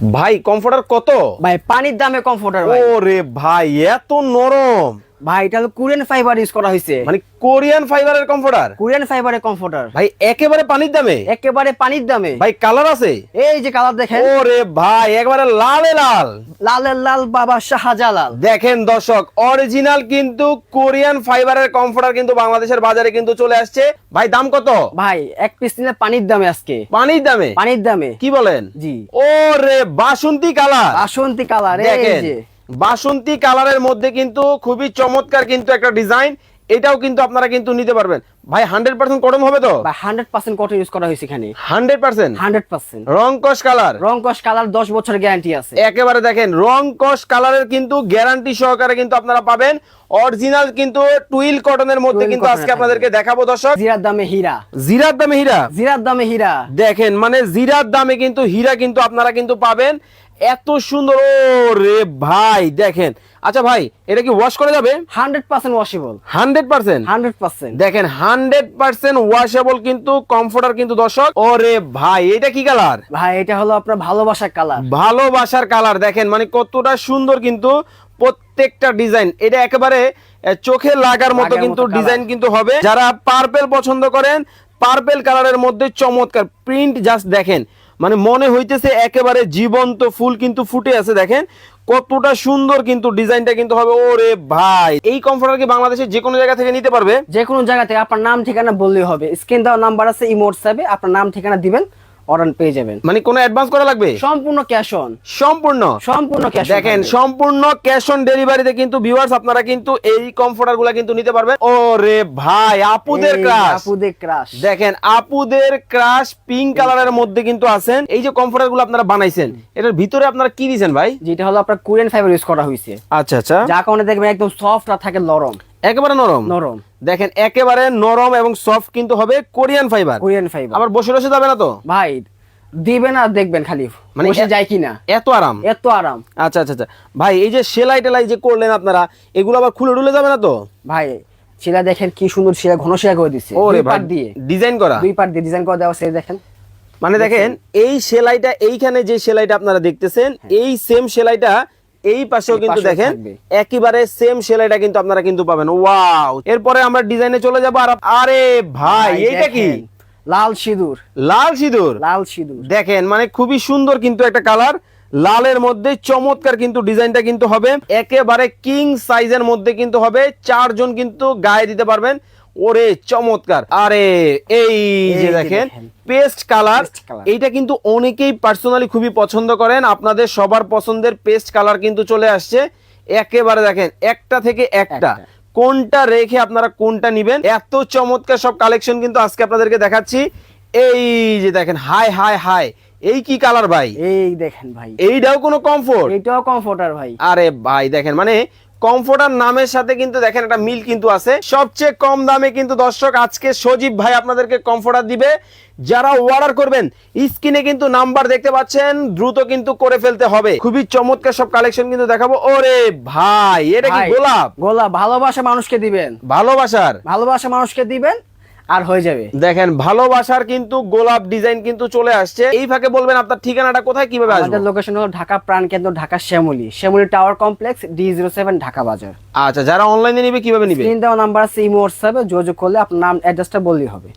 ভাই কমফোর্টার কত? ভাই পানির দামে কমফোর্টার ভাই। ওরে ভাই এত নরম। ভাই এটা হলো কোরিয়ান ফাইবার ইউজ করা হয়েছে মানে কোরিয়ান ফাইবারের কমফোর্টার কোরিয়ান ফাইবারের কমফোর্টার ভাই একেবারে পানির দামে? একেবারে পানির দামে। ভাই কালার আছে? এই যে কালার দেখেন। ওরে ভাই একবারে লালে লাল। লালের লাল বাবা শাহজালাল। দেখেন দর্শক অরিজিনাল কিন্তু কোরিয়ান ফাইবারের কমফোর্টার কিন্তু বাংলাদেশের বাজারে কিন্তু চলে আসছে। ভাই দাম কত? ভাই এক পিস নিলে পানির দামে আজকে। পানির দামে? পানির দামে। কি বলেন? জি। ওরে বাসন্তী কালার বাসন্তী কালার এই যে। বাসন্তী কালারের মধ্যে কিন্তু খুবই চমৎকার কিন্তু একটা ডিজাইন। এটাও কিন্তু আপনারা কিন্তু নিতে পারবেন। ভাই হান্ড্রেড পার্সেন্ট কটন হবে তো? হান্ড্রেড পার্সেন্ট কটন ইউজ করা হয়েছে এখানে। হান্ড্রেড পার্সেন্ট হান্ড্রেড পার্সেন্ট রং কস কালার? রং কস কালার দশ বছরের গ্যারান্টি আছে। একেবারে দেখেন রং কস কালারের কিন্তু গ্যারান্টি সহকারে কিন্তু আপনারা পাবেন। অরিজিনাল কিন্তু টুইল কটনের মধ্যে কিন্তু আজকে আপনাদেরকে দেখাবো দর্শক। জিরার দামে হীরা। জিরার দামে হীরা? জিরার দামে হীরা। দেখেন মানে জিরার দামে কিন্তু হীরা কিন্তু আপনারা কিন্তু পাবেন। এত সুন্দর রে ভাই দেখেন। আচ্ছা ভাই এটা কি ওয়াশ করা যাবে? Hundred percent washable hundred percent? Hundred percent. দেখেন হান্ড্রেড পার্সেন্ট ওয়াশেবল কিন্তু কমফোর্টার কিন্তু দর্শক ওরে ভাই এটা কি কালার ভাই এটা হলো আপনার ভালোবাসার কালার ভালোবাসার কালার দেখেন মানে কতটা সুন্দর কিন্তু প্রত্যেকটা ডিজাইন এটা একেবারে চোখে লাগার মতো কিন্তু ডিজাইন কিন্তু হবে। যারা পার্পেল পছন্দ করেন পার্পেল কালারের মধ্যে চমৎকার প্রিন্ট জাস্ট দেখেন। মানে মনে হইতেছে একেবারে জীবন্ত ফুল কিন্তু ফুটে আছে, দেখেন। কতটা সুন্দর কিন্তু ডিজাইনটা কিন্তু হবে, ওরে ভাই। এই কমফোর্টার কি বাংলাদেশে যে কোনো জায়গা থেকে নিতে পারবে? যে কোনো জায়গা থেকে, আপনার নাম, ঠিকানা বললেই হবে। স্ক্রিন দেওয়া নাম্বার আছে ইমো হবে আপনার নাম, ঠিকানা দিবেন। অর্ডার পেয়ে যাবেন। মানে কোনো অ্যাডভান্স করা লাগবে? সম্পূর্ণ ক্যাশ অন সম্পূর্ণ? সম্পূর্ণ ক্যাশ দেখেন সম্পূর্ণ ক্যাশ অন ডেলিভারিতে কিন্তু ভিউয়ার্স আপনারা কিন্তু এই কমফোর্টারগুলা কিন্তু নিতে পারবেন। ওরে ভাই আপুদের ক্রাশ আপুদের ক্রাশ দেখেন আপুদের ক্রাশ পিঙ্ক কালারের মধ্যে কিন্তু আছেন। এই যে কমফোর্টারগুলো আপনারা বানাইছেন এটার ভিতরে আপনারা কি দিয়েছেন ভাই? যেটা হলো আপনার কোরিয়ান ফাইবার ইউজ করা হয়েছে আচ্ছা আচ্ছা। যার কারণে দেখবেন একদম সফট আর থাকে নরম। একেবারে নরম? নরম। দেখেন একেবারে নরম এবং সফট কিন্তু হবে কোরিয়ান ফাইবার কোরিয়ান ফাইবার আবার বসে বসে যাবে না তো? ভাই দিবেন আর দেখবেন খালি। মানে যায় কিনা। এত আরাম? এত আরাম। আচ্ছা আচ্ছা আচ্ছা। ভাই এই যে সেলাই টেলাই যে করলেন আপনারা এগুলো আবার খুলে টুলে যাবে না তো? ভাই শিলা দেখেন কি সুন্দর শিলা ঘন শিলা করে দিচ্ছে ওরে দুই পাট দিয়ে। ডিজাইন করা? দুই পাট দিয়ে ডিজাইন করে দেওয়া সে দেখেন। মানে দেখেন এই সেলাইটা এইখানে যে সেলাইটা আপনারা দেখতেছেন এই সেম সেলাইটা এই পাশেও কিন্তু দেখেন। একেবারে সেম সেলাইটা কিন্তু আপনারা কিন্তু পাবেন। ওয়াও! এরপরে আমরা ডিজাইনে চলে যাব আর আরে ভাই এইটা কি? লাল সিঁদুর। লাল সিঁদুর? লাল সিঁদুর। দেখেন মানে খুবই সুন্দর কিন্তু একটা কালার। লালের মধ্যে চমৎকার কিন্তু ডিজাইনটা কিন্তু হবে। একেবারে কিং সাইজের মধ্যে কিন্তু হবে। চারজন কিন্তু গায়ে দিতে পারবেন। ওরে চমৎকার। আরে এই যে দেখেন। Paste colour. এইটা কিন্তু অনেকেই পার্সোনালি খুবই পছন্দ করেন। আপনাদের সবার পছন্দের পেস্ট কালার কিন্তু চলে আসছে। একেবারে দেখেন একটা থেকে একটা। কোনটা রেখে আপনারা কোনটা নিবেন? এত চমৎকার সব কালেকশন কিন্তু আজকে আপনাদেরকে দেখাচ্ছি। এই যে দেখেন হাই হাই হাই। এই কি কালার ভাই? এই দেখেন ভাই। এইটাও কোনো কমফোর্ট এইটাও কমফোর্টার ভাই। আরে ভাই দেখেন মানে কমফোর্টার নামের সাথে কিন্তু দেখেন একটা মিল কিন্তু আছে। সবচেয়ে কম দামে কিন্তু দর্শক আজকে সজীব ভাই আপনাদেরকে কমফোর্টার দিবে। যারা অর্ডার করবেন স্ক্রিনে কিন্তু নাম্বার দেখতে পাচ্ছেন দ্রুত কিন্তু করে ফেলতে হবে। খুবই চমৎকার সব কালেকশন কিন্তু দেখাবো। ওরে ভাই এটা কি গোলাপ? গোলাপ ভালোবাসা মানুষকে দিবেন। ভালোবাসার? ভালোবাসা মানুষকে দিবেন আর হয়ে যাবে। দেখেন ভালোবাসার কিন্তু গোলাপ ডিজাইন কিন্তু চলে আসছে। এই ফাঁকে বলবেন আপনার ঠিকানাটা কোথায় কীভাবে আসবে? আমাদের লোকেশন হলো ঢাকা প্রাণ কেন্দ্র Dhaka Shyamoli. Shyamoli tower complex D zero seven Dhaka বাজার। আচ্ছা যারা অনলাইনে নিবে কীভাবে নিবে? স্ক্রিন দেওয়া নাম্বার আছে ইমো হোয়াটসঅ্যাপে যোগাযোগ করলে আপনার নাম অ্যাড্রেসটা বললেই হবে।